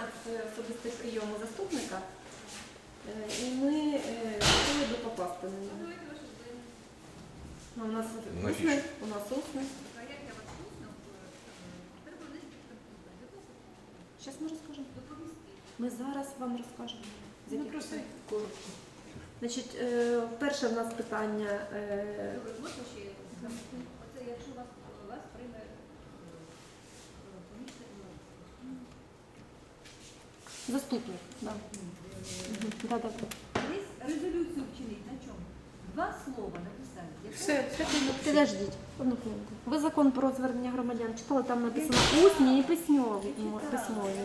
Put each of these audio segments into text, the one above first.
нас е, особистий прийом у заступника, е, і ми е, хотіли би попасти на нього. Ну, У нас усне, у нас усне. Зараз ми розкажемо. Ми зараз вам розкажемо. Ну, просто коротко. Значить, перше в нас питання. Добре, можна ще Заступник. Да. Мгм. Да, да, да. десь резолюцію вчинить на чому? Два слова написати. Яке- Все, все. Підождіть, одну хвилинку. Ви закон про звернення громадян читали, там написано усні і письмові. письмові.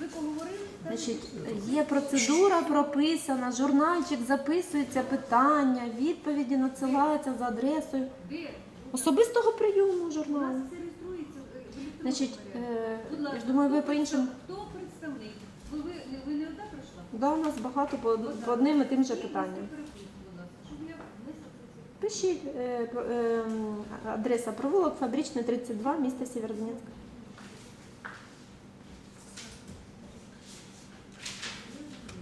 Ви поговорили? Значить, є процедура прописана, журнальчик записується питання, відповіді надсилаються за адресою особистого прийому журналу. це реєструється е, в електронному Значить, е, я ж думаю, ви хто по-іншому. Хто представник? Ви, ви, ви не одна прийшла? Да, у нас багато по, по одним і тим же питанням. Пишіть е, про- е, адреса провулок Фабричний 32, місто Сєвєродонецьк.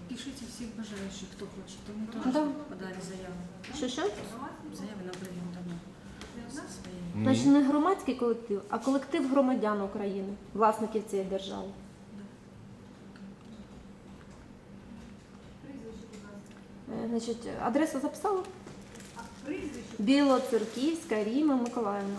Пишіть всіх бажаючих, хто хоче. Тому теж Да. подали заяву. Що що? Заяви на прийом дамо. Значить, не громадський колектив, а колектив громадян України, власників цієї держави. Е, Значить, адресу записала? Білоцерківська Ріма Миколаївна.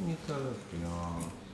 見たら好きな。